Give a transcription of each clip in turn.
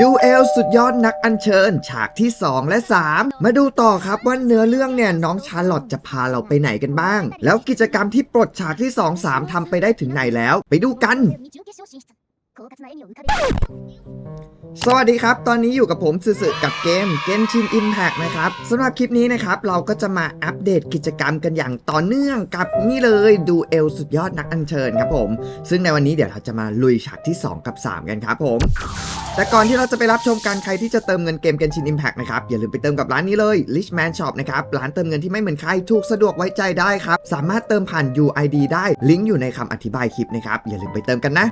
ดูเอลสุดยอดนักอัญเชิญ ฉากที่ 2 และ 3 มาดูต่อครับว่าเนื้อเรื่องเนี่ยน้องชาร์ลอตจะพาเราไปไหนกันบ้าง แล้วกิจกรรมที่ปลดฉากที่ 2 3ทำไปได้ถึงไหนแล้ว ไปดูกัน สวัสดีครับ ตอนนี้อยู่กับผมสื่อกับเกมเกมชินอิมเพกนะครับสำหรับคลิปนี้นะครับ เราก็จะมาอัปเดตกิจกรรมกันอย่างต่อเนื่องกับนี่เลยดูเอลสุดยอดนักอัญเชิญครับผม ซึ่งในวันนี้เดี๋ยวเราจะมาลุยฉากที่ 2 กับ 3 กันครับผม แต่ก่อนที่เราจะไปรับชมการใครที่จะเติมเงินเกมเกมชินอิมเพกนะครับ อย่าลืมไปเติมกับร้านนี้เลย l i ชแมนช็อปนะครับ ร้านเติมเงินที่ไม่เหมือนใครถูกสะดวกไว้ใจได้ครับ สามารถเติมผ่าน UID ได้ ลิงก์อยู่ในคำอธิบายคลิปนะครับ อย่าลืมไปเติมกันนะ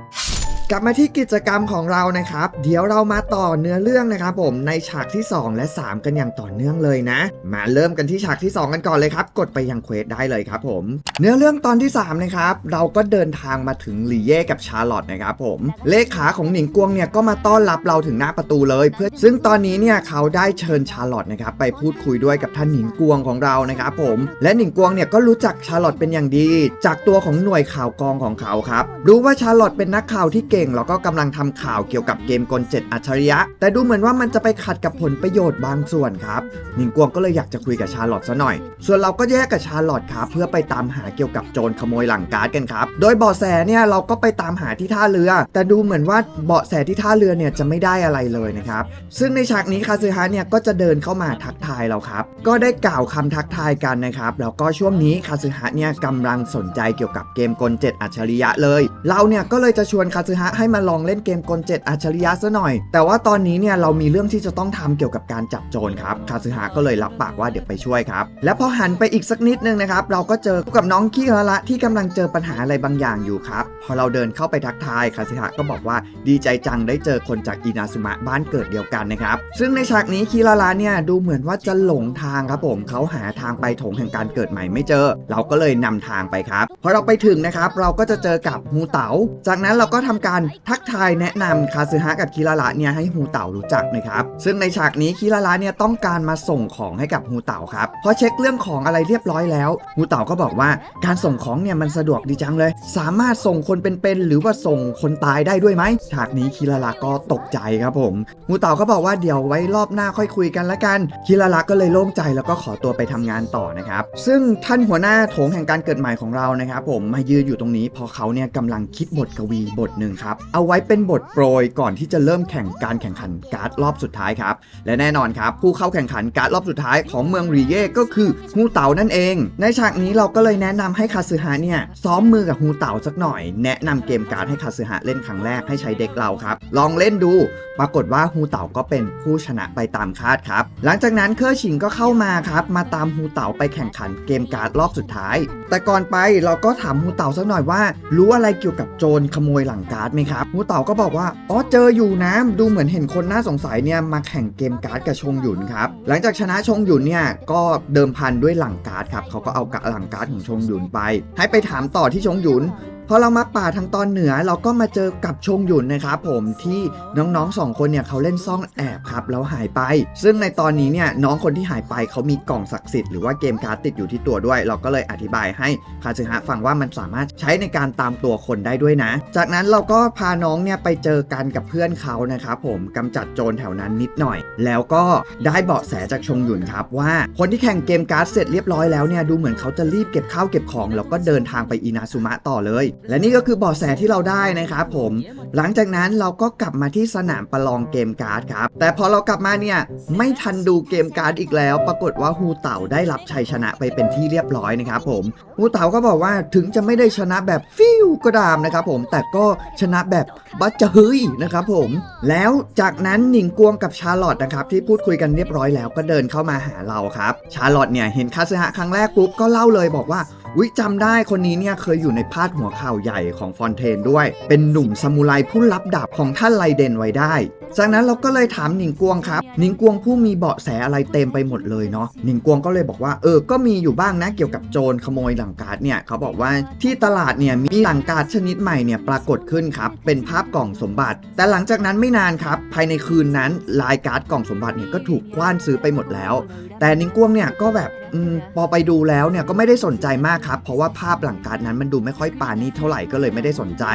กลับมาที่กิจกรรมของเรานะครับ เดี๋ยวเรามาต่อเนื้อเรื่องนะครับผมในฉากที่ 2 และ 3 กันอย่างต่อเนื่องเลยนะ มาเริ่มกันที่ฉากที่ 2 กันก่อนเลยครับ กดไปยังเควสได้เลยครับผม เนื้อเรื่องตอนที่ 3 นะครับ เราก็เดินทางมาถึงลีเย่กับชาร์ลอตนะครับผม เลขาของหนิงกวงเนี่ยก็มาต้อนรับเราถึงหน้าประตูเลย เพื่อซึ่งตอนนี้เนี่ยเขาได้เชิญชาร์ลอตนะครับไปพูดคุยด้วยกับท่านหนิงกวงของเรานะครับผมและหนิงกวงเนี่ยก็รู้จักชาร์ลอตเป็นอย่างดี จากตัวของหน่วยข่าวกองของเขาครับรู้ว่าชาร์ลอตเป็นนักข่าวที่เก่งแล้วก็กำลังทำข่าวเกี่ยวกับเกมกลเจ็ดอัจฉริยะ แต่ดูเหมือนว่ามันจะไปขัดกับผลประโยชน์บางส่วนครับหนิงกวงก็เลยอยากจะคุยกับชาร์ลอตซะหน่อย ส่วนเราก็แยกกับชาร์ลอตครับเพื่อไปตามหาเกี่ยวกับโจรขโมยหลังการ์ดกันครับ โดยเบาะแสเนี่ยเราก็ไปตามหาที่ท่าเรือ แต่ดูเหมือนว่าเบาะแสที่ท่าเรือเนี่ยจะไม่ได้อะไรเลยนะครับ ซึ่งในฉากนี้คาซึฮะเนี่ยก็จะเดินเข้ามาทักทายเราครับ ก็ได้กล่าวคำทักทายกันนะครับ แล้วก็ช่วงนี้คาซึฮะเนี่ยกำลังสนใจเกี่ยวกับเกมกลเจ็ดอัจฉริยะเลย เราเนี่ยก็เลยจะชวนคาซึฮะให้มาลองเล่นเกมกลเจ็ดอัจฉริยะซะหน่อย แต่ว่าตอนนี้เนี่ยเรามีเรื่องที่จะต้องทำเกี่ยวกับการจับโจรครับคาซึฮะก็เลยรับปากว่าเดี๋ยวไปช่วยครับ และพอหันไปอีกสักนิดนึงนะครับเราก็เจอกับน้องขี้ฮาระที่กำลังเจอปัญหาอะไรบางอย่างอยู่ครับพอเราเดินเข้าไปทักทายคาซึฮะก็บอกว่าดีใจจังได้เจอคนจากอินาซึมะบ้านเกิดเดียวกันนะครับซึ่งในฉากนี้คิราระเนี่ยดูเหมือนว่าจะหลงทางครับผมเขาหาทางไปถงแห่งการเกิดใหม่ไม่เจอ เราก็เลยนำทางไปครับพอเราไปถึงนะครับเราก็จะเจอกับฮูเต๋าจากนั้นเราก็ทำการทักทายแนะนำคาซึฮะกับคิราระเนี่ยให้ฮูเต๋ารู้จักนะครับ ซึ่งในฉากนี้คิราระเนี่ยต้องการมาส่งของให้กับฮูเต๋าครับพอเช็คเรื่องของอะไรเรียบร้อยแล้วฮูเต๋าก็บอกว่าการส่งของเนี่ยมันสะดวกดีจังเลย สามารถส่งคนเป็นๆหรือว่าส่งคนตายได้ด้วยไหมฉากนี้คิราระก็ตกใจครับผมฮูเต๋าก็บอกว่าเดี๋ยวไว้รอบหน้าค่อยคุยกันละกันคิราระก็เลยโล่งใจแล้วก็ขอตัวไปทำงานต่อนะครับ ซึ่งท่านหัวหน้าโถงแห่งการเกิดใหม่ของเรานะครับ ผมมายืนอยู่ตรงนี้พอเขาเนี่ยกำลังคิดบทกวีบทหนึ่งครับเอาไว้เป็นบทโปรยก่อนที่จะเริ่มแข่งการแข่งขันการ์ดรอบสุดท้ายครับ และแน่นอนครับ ผู้เข้าแข่งขันการ์ดรอบสุดท้ายของเมืองรีเย่ก็คือฮูเต๋านั่นเอง ในฉากนี้เราก็เลยแนะนำให้คาซึฮะเนี่ยซ้อมมือกับฮูเต๋าสักหน่อย แนะนำเกมการ์ดให้คาซึฮะเล่นครั้งแรกให้ใช้เด็กเราครับ ลองเล่นดู ปรากฏว่าฮูเต๋าก็เป็นผู้ชนะไปตามคาดครับ หลังจากนั้นเคอร์ชิงก็เข้ามาครับ มาตามฮูเต๋าไปแข่งขันเกมการ์ดรอบสุดท้าย แต่ก่อนไปเราก็ถามฮูเต๋าสักหน่อยว่า รู้อะไรเกี่ยวกับโจรขโมยหลังการ์ดไหมครับฮูเต่าก็บอกว่า อ๋อ เจออยู่นะ ดูเหมือนเห็นคนน่าสงสัยเนี่ยมาแข่งเกมการ์ดกับชงหยุนครับ หลังจากชนะชงหยุนเนี่ยก็เดิมพันด้วยหลังการ์ดครับเขาก็เอากะหลังการ์ดของชงหยุนไป ให้ไปถามต่อที่ชงหยุน พอเรามาป่าทางตอนเหนือเราก็มาเจอกับชงหยุนนะครับผมที่น้องๆสองคนเนี่ยเขาเล่นซ่องแอบครับแล้วหายไป ซึ่งในตอนนี้เนี่ยน้องคนที่หายไปเขามีกล่องศักดิ์สิทธิ์หรือว่าเกมการ์ดติดอยู่ที่ตัวด้วย เราก็เลยอธิบายให้คาซึฮะฟังว่ามันสามารถใช้ในการตามตัวคนได้ด้วยนะ จากนั้นเราก็พาน้องเนี่ยไปเจอกันกับเพื่อนเขานะครับผมกำจัดโจรแถวนั้นนิดหน่อย แล้วก็ได้เบาะแสจากชงหยุนครับว่าคนที่แข่งเกมการ์ดเสร็จเรียบร้อยแล้วเนี่ยดูเหมือนเขาจะรีบเก็บข้าวเก็บของแล้วก็เดินทางไปอินาซุมะต่อเลยและนี่ก็คือเบาะแสที่เราได้นะครับผม หลังจากนั้นเราก็กลับมาที่สนามประลองเกมการ์ดครับ แต่พอเรากลับมาเนี่ยไม่ทันดูเกมการ์ดอีกแล้ว ปรากฏว่าฮูเต่าได้รับชัยชนะไปเป็นที่เรียบร้อยนะครับผมฮูเต่าก็บอกว่าถึงจะไม่ได้ชนะแบบฟิวก็ดามนะครับผมแต่ก็ชนะแบบบัจจะเฮยนะครับผม แล้วจากนั้นหนิงกวงกับชาร์ลอตนะครับที่พูดคุยกันเรียบร้อยแล้วก็เดินเข้ามาหาเราครับ ชาร์ลอตเนี่ยเห็นคาซึฮะครั้งแรกปุ๊บก็เล่าเลยบอกว่า วิจำได้คนนี้เนี่ยเคยอยู่ในพาดหัวข่าวใหญ่ของฟอนเทนด้วย เป็นหนุ่มซามูไรผู้รับดาบของท่านไลเดนไว้ได้ จากนั้นเราก็เลยถามหนิงกวงครับ หนิงกวงผู้มีเบาะแสอะไรเต็มไปหมดเลยเนาะ หนิงกวงก็เลยบอกว่าเออ ก็มีอยู่บ้างนะเกี่ยวกับโจรขโมยหลังการ์ดเนี่ยเขาบอกว่าที่ตลาดเนี่ยมีหลังการ์ดชนิดใหม่เนี่ยปรากฏขึ้นครับ เป็นภาพกล่องสมบัติ แต่หลังจากนั้นไม่นานครับ ภายในคืนนั้นลายการ์ดกล่องสมบัติเนี่ยก็ถูกกว้านซื้อไปหมดแล้วแต่นิงกวงเนี่ยก็แบบอมพอไปดูแล้วเนี่ยก็ไม่ได้สนใจมากครับ เพราะว่าภาพหลังการนั้นมันดูไม่ค่อยปานี้เท่าไหร่ก็เลยไม่ได้สนใจ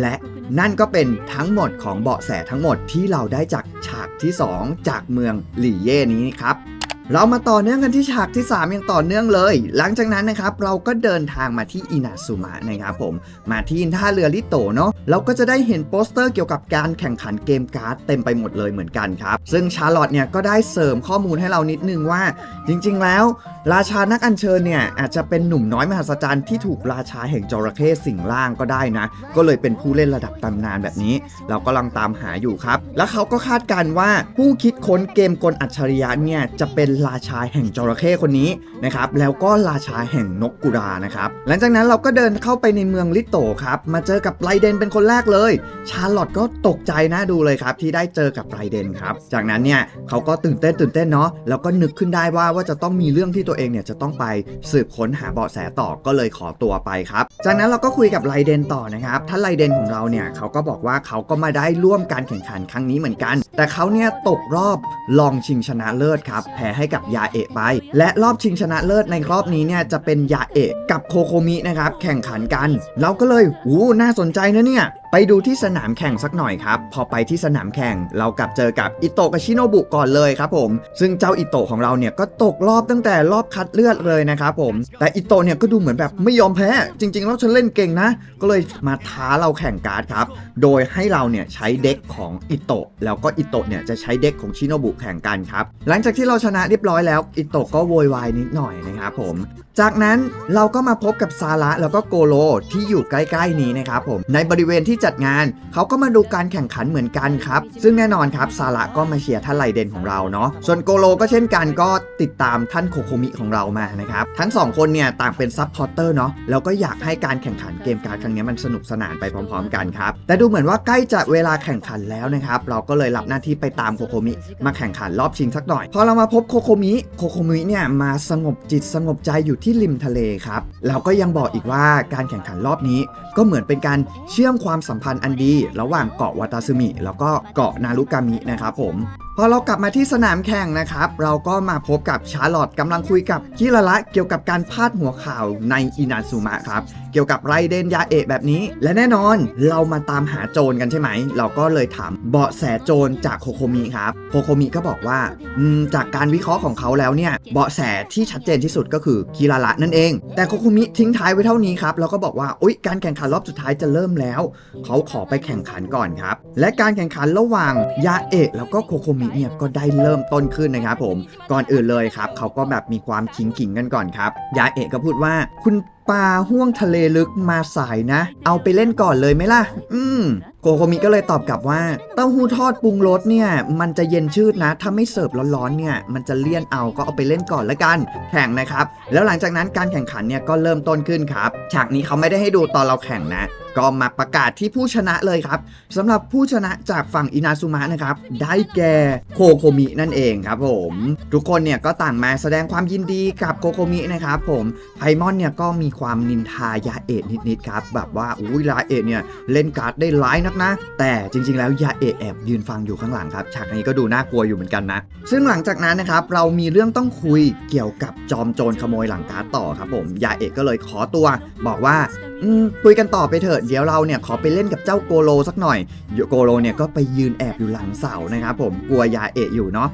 และนั่นก็เป็นทั้งหมดของเบาะแสทั้งหมดที่เราได้จากฉากที่ 2 จากเมืองหลี่เย่นี้ครับ เรามาต่อเนื่องกันที่ฉากที่ 3 อย่างต่อเนื่องเลย หลังจากนั้นนะครับเราก็เดินทางมาที่อินาซุมะนะครับผม มาที่ท่าเรือลิโตเนาะเราก็จะได้เห็นโปสเตอร์เกี่ยวกับการแข่งขันเกมการ์ดเต็มไปหมดเลยเหมือนกันครับ ซึ่งชาร์ลอตเนี่ยก็ได้เสริมข้อมูลให้เรานิดนึงว่า จริงๆ แล้ว ราชานักอัญเชิญเนี่ยอาจจะเป็นหนุ่มน้อยมหัศจรรย์ที่ถูกราชาแห่งจระเข้สิงร่างก็ได้นะ ก็เลยเป็นผู้เล่นระดับตำนานแบบนี้ เรากำลังตามหาอยู่ครับ แล้วเขาก็คาดการณ์ว่าผู้คิดค้นเกมกลอัจฉริยะเนี่ยจะเป็นราชาแห่งจระเข้คนนี้นะครับแล้วก็ราชาแห่งนกกุรานะครับหลังจากนั้นเราก็เดินเข้าไปในเมืองลิโตครับมาเจอกับไรเดนเป็นคนแรกเลย ชาร์ลอตก็ตกใจนะดูเลยครับที่ได้เจอกับไรเดนครับจากนั้นเนี่ยเขาก็ตื่นเต้นตื่นเต้นเนาะแล้วก็นึกขึ้นได้ว่าว่าจะต้องมีเรื่องที่ตัวเองเนี่ยจะต้องไปสืบค้นหาเบาะแสต่อก็เลยขอตัวไปครับจากนั้นเราก็คุยกับไรเดนต่อนะครับท่านไรเดนของเราเนี่ยเขาก็บอกว่าเขาก็มาได้ร่วมการแข่งขันครั้งนี้เหมือนกัน แต่เขาเนี่ยตกรอบลองชิงชนะเลิศครับแพ้ให้กับยาเอะไป และรอบชิงชนะเลิศในรอบนี้เนี่ยจะเป็นยาเอะกับโคโคมินะครับแข่งขันกัน เราก็เลยอู้น่าสนใจนะเนี่ยไปดูที่สนามแข่งสักหน่อยครับ พอไปที่สนามแข่งเรากลับเจอกับอิโตะกับชิโนบุก่อนเลยครับผม ซึ่งเจ้าอิโตะของเราเนี่ยก็ตกรอบตั้งแต่รอบคัดเลือดเลยนะครับผม แต่อิโตะเนี่ยก็ดูเหมือนแบบไม่ยอมแพ้ จริงๆแล้วฉันเล่นเก่งนะ ก็เลยมาท้าเราแข่งการ์ดครับ โดยให้เราเนี่ยใช้เด็กของอิโตะแล้วก็อิโตะเนี่ยจะใช้เด็กของชิโนบุแข่งกันครับ หลังจากที่เราชนะเรียบร้อยแล้วอิโตะก็โวยวายนิดหน่อยนะครับผม จากนั้นเราก็มาพบกับซาระแล้วก็โกโลที่อยู่ใกล้ ๆ นี้นะครับผม ในบริเวณที่จัดงาน เขาก็มาดูการแข่งขันเหมือนกันครับ ซึ่งแน่นอนครับซาระก็มาเชียร์ท่านไลเดนของเราเนาะส่วนโกโลก็เช่นกันก็ติดตามท่านโคโคมิของเรามานะครับทั้งสองคนเนี่ยต่างเป็นซับพอร์เตอร์เนาะแล้วก็อยากให้การแข่งขันเกมการ์ดครั้งนี้มันสนุกสนานไปพร้อม ๆ กันครับแต่ดูเหมือนว่าใกล้จะเวลาแข่งขันแล้วนะครับเราก็เลยรับหน้าที่ไปตามโคโคมิมาแข่งขันรอบชิงสักหน่อยพอเรามาพบโคโคมิโคโคมิเนี่ยมาสงบจิตสงบใจอยู่ที่ริมทะเลครับแล้วก็ยังบอกอีกว่าการแข่งขันรอบนี้ก็เหมือนเป็นการเชื่อมความสัมพันธ์อันดี ระหว่างเกาะวาตาซึมิแล้วก็เกาะนารุกามินะครับผม พอเรากลับมาที่สนามแข่งนะครับ เราก็มาพบกับชาร์ลอตกำลังคุยกับคิระละเกี่ยวกับการพาดหัวข่าวในอินาซุมะครับ เกี่ยวกับไรเดนยาเอะแบบนี้ และแน่นอนเรามาตามหาโจรกันใช่ไหม เราก็เลยถามเบาะแสโจรจากโคโคมิครับ โคโคมิก็บอกว่าจากการวิเคราะห์ของเขาแล้วเนี่ย เบาะแสที่ชัดเจนที่สุดก็คือคิระละนั่นเอง แต่โคโคมิทิ้งท้ายไว้เท่านี้ครับ แล้วก็บอกว่าอุ๊ยการแข่งขันรอบสุดท้ายจะเริ่มแล้ว เขาขอไปแข่งขันก่อนครับ และการแข่งขันระหว่างยาเอะแล้วก็โคโคมิเนี่ยก็ได้เริ่มต้นขึ้นนะครับผมก่อนอื่นเลยครับเขาก็แบบมีความขิงขิงกันก่อนครับยาเอะก็พูดว่าคุณ ปลาห่วงทะเลลึกมาสายนะ เอาไปเล่นก่อนเลยไหมล่ะ อืม โกโคมิก็เลยตอบกลับว่า เต้าหู้ทอดปรุงรสเนี่ย มันจะเย็นชืดนะ ถ้าไม่เสิร์ฟร้อนๆเนี่ย มันจะเลี่ยนเอาก็เอาไปเล่นก่อนละกัน แข่งนะครับ แล้วหลังจากนั้นการแข่งขันเนี่ยก็เริ่มต้นขึ้นครับ ฉากนี้เขาไม่ได้ให้ดูตอนเราแข่งนะ ก็มาประกาศที่ผู้ชนะเลยครับสำหรับผู้ชนะจากฝั่งอินาซุมะนะครับ ได้แก่โคโคมินั่นเองครับผม ทุกคนเนี่ยก็ต่างมาแสดงความยินดีกับโคโคมินะครับผมไพมอนเนี่ยก็มีความนินทายาเอะนิดๆครับ แบบว่าอุ้ยยาเอะเนี่ยเล่นการ์ดได้ร้ายนักนะ แต่จริงๆแล้วยาเอะแอบยืนฟังอยู่ข้างหลังครับ ฉากนี้ก็ดูน่ากลัวอยู่เหมือนกันนะ ซึ่งหลังจากนั้นนะครับเรามีเรื่องต้องคุยเกี่ยวกับจอมโจรขโมยหลังการ์ดต่อครับผมยาเอะก็เลยขอตัว บอกว่าคุยกันต่อไปเถอะเดี๋ยวเราเนี่ยขอไปเล่นกับเจ้าโกโลสักหน่อยโกโลเนี่ยก็ไปยืนแอบอยู่หลังเสานะครับผมกลัวยาเอะอยู่เนาะ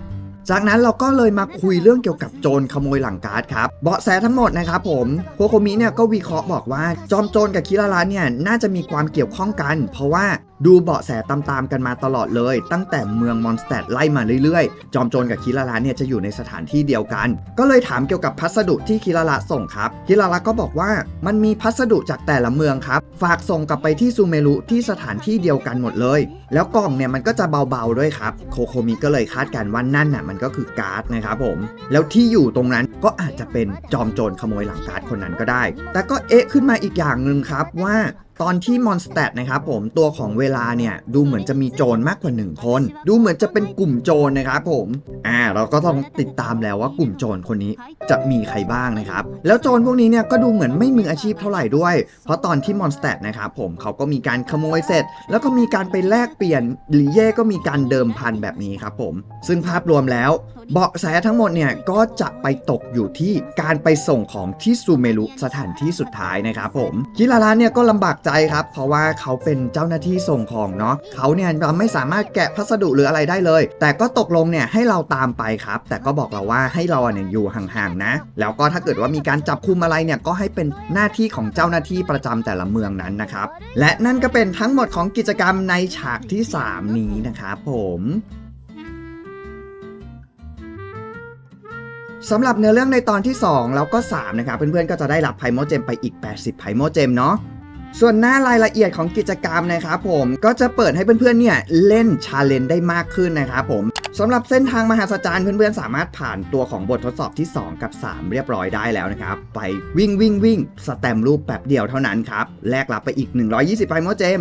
จากนั้นเราก็เลยมาคุยเรื่องเกี่ยวกับโจรขโมยหลังการ์ดครับเบาะแสทั้งหมดนะครับผมโคโคมิเนี่ยก็วิเคราะห์บอกว่าจอมโจรกับคิราระเนี่ยน่าจะมีความเกี่ยวข้องกัน เพราะว่าดูเบาะแสตามๆกันมาตลอดเลย ตั้งแต่เมืองมอนสเตดไล่มาเรื่อยๆ จอมโจรกับคิราระเนี่ยจะอยู่ในสถานที่เดียวกัน ก็เลยถามเกี่ยวกับพัสดุที่คิราระส่งครับ คิราระก็บอกว่ามันมีพัสดุจากแต่ละเมืองครับ ฝากส่งกลับไปที่ซูเมรุที่สถานที่เดียวกันหมดเลย แล้วกล่องเนี่ยมันก็จะเบาๆด้วยครับ โคโคมิก็เลยคาดการณ์ว่านั่นน่ะมันก็คือการ์ดนะครับผม แล้วที่อยู่ตรงนั้นก็อาจจะเป็นจอมโจรขโมยหลังการ์ดคนนั้นก็ได้ แต่ก็เอ๊ะขึ้นมาอีกอย่างหนึ่งครับว่า ตอนที่มอนสเตตนะครับผมตัวของเวลาเนี่ยดูเหมือนจะมีโจรมากกว่า 1 คน ดูเหมือนจะเป็นกลุ่มโจรนะครับผมอ่าเราก็ต้องติดตามแล้วว่ากลุ่มโจรคนนี้จะมีใครบ้างนะครับ แล้วโจรพวกนี้เนี่ยก็ดูเหมือนไม่มืออาชีพเท่าไหร่ด้วย เพราะตอนที่มอนสเตตนะครับผมเขาก็มีการขโมยเสร็จ แล้วก็มีการไปแลกเปลี่ยนหรือเย่ก็มีการเดิมพันแบบนี้ครับผม ซึ่งภาพรวมแล้ว เบาะแสทั้งหมดเนี่ยก็จะไปตกอยู่ที่การไปส่งของที่ซูเมรุสถานที่สุดท้ายนะครับผมคิราระเนี่ยก็ลำบากใจครับ เพราะว่าเขาเป็นเจ้าหน้าที่ส่งของเนาะเขาเนี่ยเราไม่สามารถแกะพัสดุหรืออะไรได้เลย แต่ก็ตกลงเนี่ยให้เราตามไปครับ แต่ก็บอกเราว่าให้เราเนี่ยอยู่ห่างๆนะ แล้วก็ถ้าเกิดว่ามีการจับคุมอะไรเนี่ยก็ให้เป็นหน้าที่ของเจ้าหน้าที่ประจำแต่ละเมืองนั้นนะครับ และนั่นก็เป็นทั้งหมดของกิจกรรมในฉากที่ 3 นี้นะครับผมสำหรับเนื้อเรื่องในตอนที่ 2 แล้วก็ 3 นะครับ เพื่อนๆ ก็จะได้รับไพโมเจมไปอีก 80 ไพโมเจมเนาะ ส่วนหน้ารายละเอียดของกิจกรรมนะครับผมก็จะเปิดให้เพื่อนๆเนี่ยเล่นชาเลนจ์ได้มากขึ้นนะครับผมสำหรับเส้นทางมหาสจารย์เพื่อนๆ สามารถผ่านตัวของบททดสอบที่ 2 กับ 3 เรียบร้อยได้แล้วนะครับ ไปวิ่งวิ่งวิ่งสแตมรูปแบบเดียวเท่านั้นครับ แลกรับไปอีก 120ไพโมเจม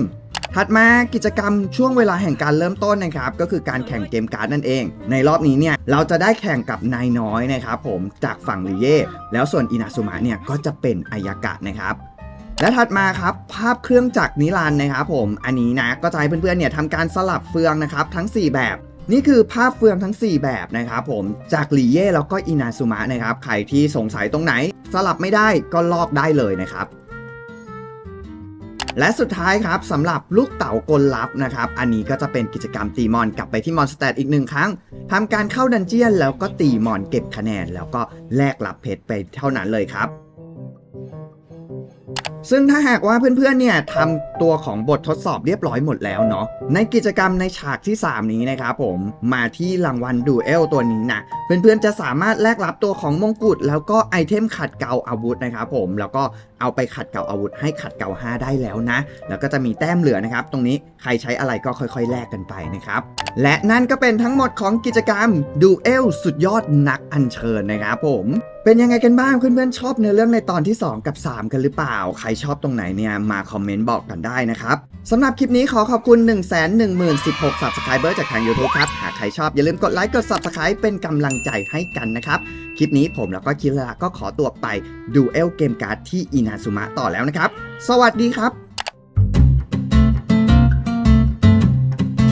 ถัดมากิจกรรมช่วงเวลาแห่งการเริ่มต้นนะครับ ก็คือการแข่งเกมการ์ดนั่นเอง ในรอบนี้เนี่ยเราจะได้แข่งกับนายน้อยนะครับผมจากฝั่งลิเย่แล้วส่วนอินาซุมะเนี่ยก็จะเป็นอายากะนะครับ และถัดมาครับภาพเครื่องจักรนิรันดร์นะครับผมอันนี้นะก็จะให้เพื่อนๆเนี่ยทำการสลับเฟืองนะครับทั้ง 4 แบบนี่คือภาพเฟืองทั้ง 4 แบบนะครับผมจากหลีเย่แล้วก็อินาซุมะนะครับใครที่สงสัยตรงไหน สลับไม่ได้ก็ลอกได้เลยนะครับ และสุดท้ายครับสำหรับลูกเต๋ากลลับนะครับ อันนี้ก็จะเป็นกิจกรรมตีมอนกลับไปที่มอนสเตตอีกหนึ่งครั้งทำการเข้าดันเจียนแล้วก็ตีมอนเก็บคะแนน แล้วก็แลกรับเพชรไปเท่านั้นเลยครับ ซึ่งถ้าหากว่าเพื่อนๆ เนี่ยทำตัวของบททดสอบเรียบร้อยหมดแล้วเนาะ ในกิจกรรมในฉากที่ 3 นี้นะครับผม มาที่รางวัลดูเอลตัวนี้นะ เพื่อนๆ จะสามารถแลกรับตัวของมงกุฎแล้วก็ไอเทมขัดเกลาอาวุธนะครับผม แล้วก็เอาไปขัดเกลาอาวุธให้ขัดเกลา5ได้แล้วนะ แล้วก็จะมีแต้มเหลือนะครับ ตรงนี้ใครใช้อะไรก็ค่อยๆ แลกกันไปนะครับ และนั่นก็เป็นทั้งหมดของกิจกรรมดูเอลสุดยอดนักอัญเชิญนะครับผม เป็นยังไงกันบ้างเพื่อนๆชอบเนื้อเรื่องในตอนที่ 2 กับ 3 กันหรือเปล่า ใครชอบตรงไหนเนี่ยมาคอมเมนต์บอกกันได้นะครับสำหรับคลิปนี้ขอขอบคุณ 1 1 0 1 6 subscriber จากทาง YouTube ครับ หากใครชอบอย่าลืมกดไลค์กด subscribe เป็นกำลังใจให้กันนะครับ คลิปนี้ผมแล้วก็คิระก็ขอตัวไปดูเอลเกมการ์ดที่อินาซุมะต่อแล้วนะครับ สวัสดีครับ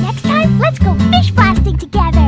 Next time let's go fish blasting together